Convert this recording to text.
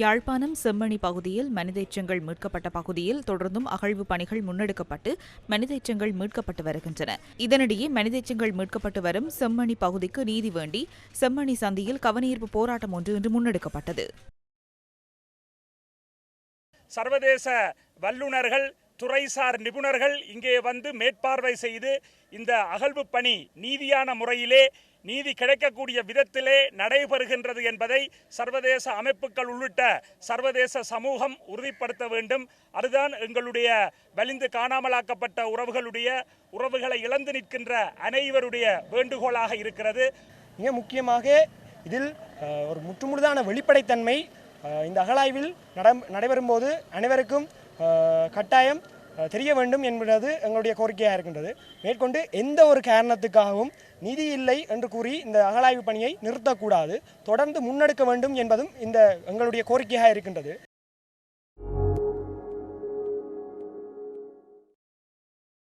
யாழ்ப்பாணம் செம்மணி பகுதியில் மனித எச்சங்கள் மீட்கப்பட்ட பகுதியில் தொடர்ந்தும் அகழ்வு பணிகள் முன்னெடுக்கப்பட்டு மனித எச்சங்கள் மீட்கப்பட்டு வருகின்றன. இதனிடையே மனித எச்சங்கள் மீட்கப்பட்டு வரும் செம்மணி பகுதிக்கு நீதி வேண்டி செம்மணி சந்தியில் கவனஈர்ப்பு போராட்டம் ஒன்று இன்று முன்னெடுக்கப்பட்டது. சர்வதேச வல்லுநர்கள் துறைசார் நிபுணர்கள் இங்கே வந்து மேற்பார்வை செய்து இந்த அகழ்வு பணி நீதியான முறையிலே நீதி கிடைக்கக்கூடிய விதத்திலே நடைபெறுகின்றது என்பதை சர்வதேச அமைப்புகள் உள்ளிட்ட சர்வதேச சமூகம் உறுதிப்படுத்த வேண்டும். அதுதான் எங்களுடைய வலிந்து காணாமலாக்கப்பட்ட உறவுகளுடைய உறவுகளை இழந்து நிற்கின்ற அனைவருடைய வேண்டுகோளாக இருக்கிறது. மிக முக்கியமாக இதில் ஒரு முற்றுமுழுதான வெளிப்படைத்தன்மை இந்த அகழாய்வில் நட நடைபெறும்போது அனைவருக்கும் கட்டாயம் தெரிய வேண்டும் என்பது எங்களுடைய கோரிக்கையாக இருக்கின்றது. மேற்கொண்டு எந்த ஒரு காரணத்துக்காகவும் நிதி இல்லை என்று கூறி இந்த அகழாய்வு பணியை நிறுத்தக்கூடாது. தொடர்ந்து முன்னெடுக்க வேண்டும் என்பதும் இந்த எங்களுடைய கோரிக்கையாக இருக்கின்றது.